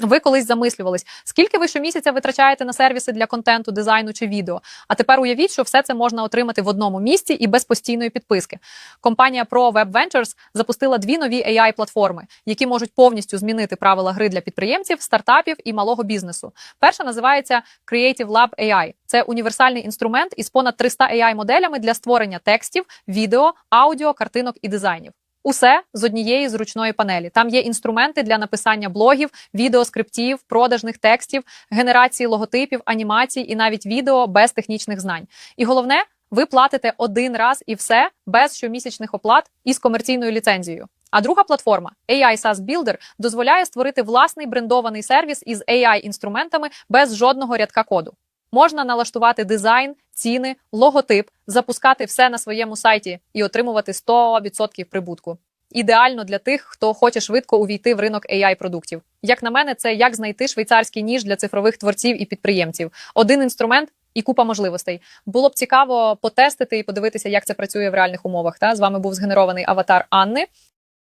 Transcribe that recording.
Ви колись замислювались, скільки ви щомісяця витрачаєте на сервіси для контенту, дизайну чи відео. А тепер уявіть, що все це можна отримати в одному місці і без постійної підписки. Компанія Pro Web Ventures запустила дві нові ai платформи які можуть повністю змінити правила гри для підприємців, стартапів і малого бізнесу. Перша називається Creative Lab AI. Це універсальний інструмент із понад 300 ai моделями для створення текстів, відео, аудіо, картинок і дизайнів. Усе з однієї зручної панелі. Там є інструменти для написання блогів, відеоскриптів, продажних текстів, генерації логотипів, анімацій і навіть відео без технічних знань. І головне, ви платите один раз і все без щомісячних оплат із комерційною ліцензією. А друга платформа AI SaaS Builder дозволяє створити власний брендований сервіс із AI-інструментами без жодного рядка коду. Можна налаштувати дизайн, ціни, логотип, запускати все на своєму сайті і отримувати 100% прибутку. Ідеально для тих, хто хоче швидко увійти в ринок ai продуктів. Як на мене, це як знайти швейцарський ніж для цифрових творців і підприємців. Один інструмент і купа можливостей. Було б цікаво потестити і подивитися, як це працює в реальних умовах. Та з вами був згенерований аватар Анни.